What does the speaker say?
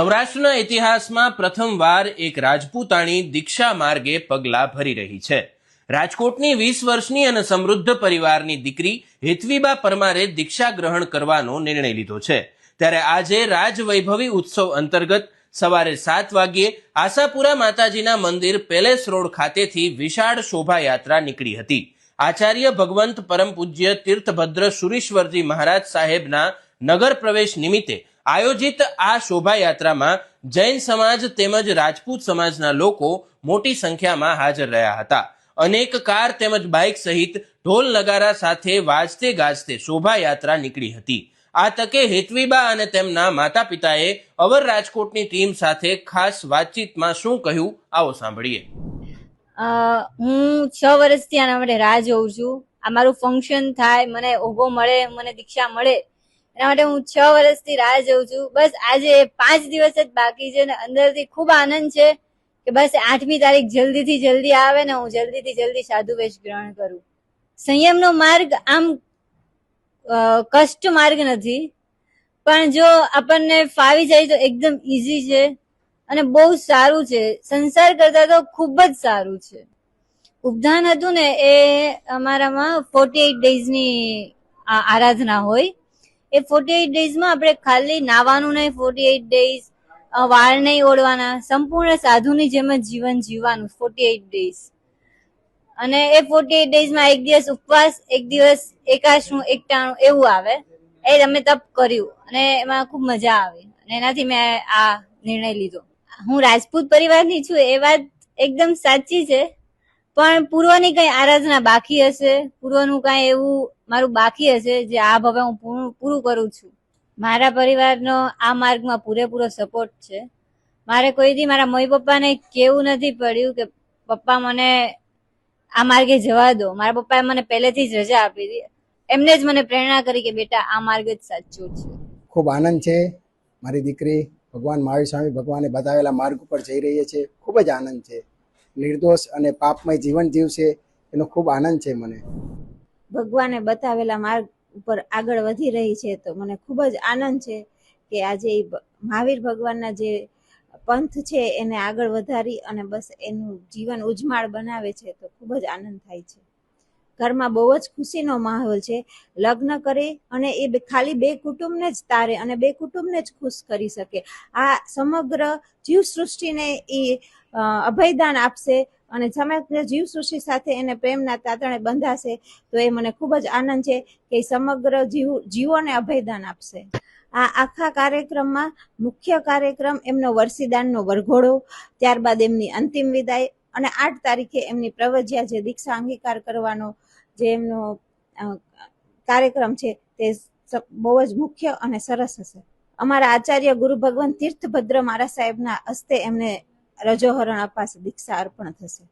સૌરાષ્ટ્રના ઇતિહાસમાં પ્રથમવાર એક રાજપૂતાણી દીક્ષા માર્ગે પગલાં ભરી રહી છે. રાજકોટની વીસ વર્ષની અને સમૃદ્ધ પરિવારની દીકરી હેતવીબા પરમારે દીક્ષા ગ્રહણ કરવાનો નિર્ણય લીધો છે. ત્યારે આજે રાજવૈભવી ઉત્સવ અંતર્ગત સવારે સાત વાગ્યે આશાપુરા માતાજીના મંદિર પેલેસ રોડ ખાતેથી વિશાળ શોભાયાત્રા નીકળી હતી. આચાર્ય ભગવંત પરમ પૂજ્ય તીર્થભદ્ર સુરીશ્વરજી મહારાજ સાહેબના નગર પ્રવેશ નિમિત્તે આયોજિત આ શોભાયાત્રામાં જૈન સમાજ તેમજ રાજપૂત સમાજના લોકો મોટી સંખ્યામાં હાજર રહ્યા હતા. અનેક કાર તેમજ બાઇક સહિત ઢોલ નગારા સાથે વાજતે ગાજતે શોભાયાત્રા નીકળી હતી. આ તકે હેતવીબા અને તેમના માતા પિતાએ અવર રાજકોટની ટીમ સાથે ખાસ વાતચીતમાં શું કહ્યું આવો સાંભળીએ. હું છ વર્ષથી આના માટે રાહ જોઉં છું. આ મારું ફંક્શન થાય, મને ઓગો મળે, મને દીક્ષા મળે એના માટે હું છ વર્ષથી રાહ જોઉં છું. બસ આજે પાંચ દિવસ જ બાકી છે ને અંદરથી ખૂબ આનંદ છે કે બસ આઠમી તારીખ જલ્દીથી જલ્દી આવે ને હું જલ્દીથી જલ્દી સાધુ વેશ ગ્રહણ કરું. સંયમનો માર્ગ આમ કષ્ટ માર્ગ નથી, પણ જો આપણને ફાવી જાય તો એકદમ ઈઝી છે અને બહુ સારું છે. સંસાર કરતા તો ખૂબ જ સારું છે. ઉપધાન હતું ને એ અમારામાં ફોર્ટી એઇટ ડેઝની આરાધના હોય. એ ફોર્ટી એઇટ ડેઝમાં આપણે ખાલી નાવાનું નહીં ફોર્ટી એઇટ ડેઝ વાળ નહીં ઓળવાના, સંપૂર્ણ સાધુની જેમ જ જીવન જીવવાનું ફોર્ટી એઇટ ડેઝ અને એ ફોર્ટી એઇટ ડેઝમાં એક દિવસ ઉપવાસ, એક દિવસ એકાશનું, એકટાણું એવું આવે. એ અમે તપ કર્યું અને એમાં ખૂબ મજા આવી. અને એનાથી મેં આ નિર્ણય લીધો. હું રાજપૂત પરિવારની છું, એ વાત એકદમ સાચી છે. પણ પૂર્વની કઈ આરાધના બાકી હશે? પૂર્વનું કઈ એવું મારું બાકી હશે જે આ ભવે હું પૂરું કરું છું? મારા પરિવારનો આ માર્ગમાં પૂરેપૂરો સપોર્ટ છે. મારે કોઈથી મારા મમ્મી પપ્પાને કેવું નથી પડ્યું કે પપ્પા મને આ માર્ગે જવા દો. મારા પપ્પાએ મને પહેલેથી જ રજા આપી હતી એમને જ મને પ્રેરણા કરી કે બેટા, આ માર્ગ જ સાચો છે. ખૂબ આનંદ છે. મારી દીકરી ભગવાન મહાવીર સ્વામી ભગવાને બતાવેલા માર્ગ ઉપર જઈ રહી છે. ખૂબ જ આનંદ છે. નિર્દોષ અને પાપમય જીવન જીવશે, એનો ખૂબ આનંદ છે મને. ભગવાને બતાવેલા માર્ગ ઉપર આગળ વધી રહી છે, તો મને ખૂબ જ આનંદ છે કે આજે મહાવીર ભગવાનના જે પંથ છે, એને આગળ વધારી અને બસ એનું જીવન ઉજમાળ બનાવે છે, તો ખૂબ જ આનંદ થાય છે. ઘરમાં બહુ જ ખુશીનો માહોલ છે. લગ્ન કરે અને એ ખાલી બે કુટુંબને જ તારે અને બે કુટુંબને જ ખુશ કરી શકે. આ સમગ્ર જીવ સૃષ્ટિને એ અભયદાન આપશે અને સમગ્ર જીવ સૃષ્ટિ સાથે એને પ્રેમના તાતણે બંધાશે તો એ મને ખૂબ જ આનંદ છે કે સમગ્ર જીવ, જીવોને અભયદાન આપશે. આ આખા કાર્યક્રમમાં મુખ્ય કાર્યક્રમ એમનો વર્ષીદાનનો વરઘોડો, ત્યારબાદ એમની અંતિમ વિદાય અને આઠ તારીખે એમની પ્રવજ્યા જે દીક્ષા અંગીકાર કરવાનો જે એમનો કાર્યક્રમ છે તે બહુ જ મુખ્ય અને સરસ હશે. અમારા આચાર્ય ગુરુ ભગવાન તીર્થભદ્ર મારા સાહેબના હસ્તે એમને રજોહરણ અપાશે, દીક્ષા અર્પણ થશે.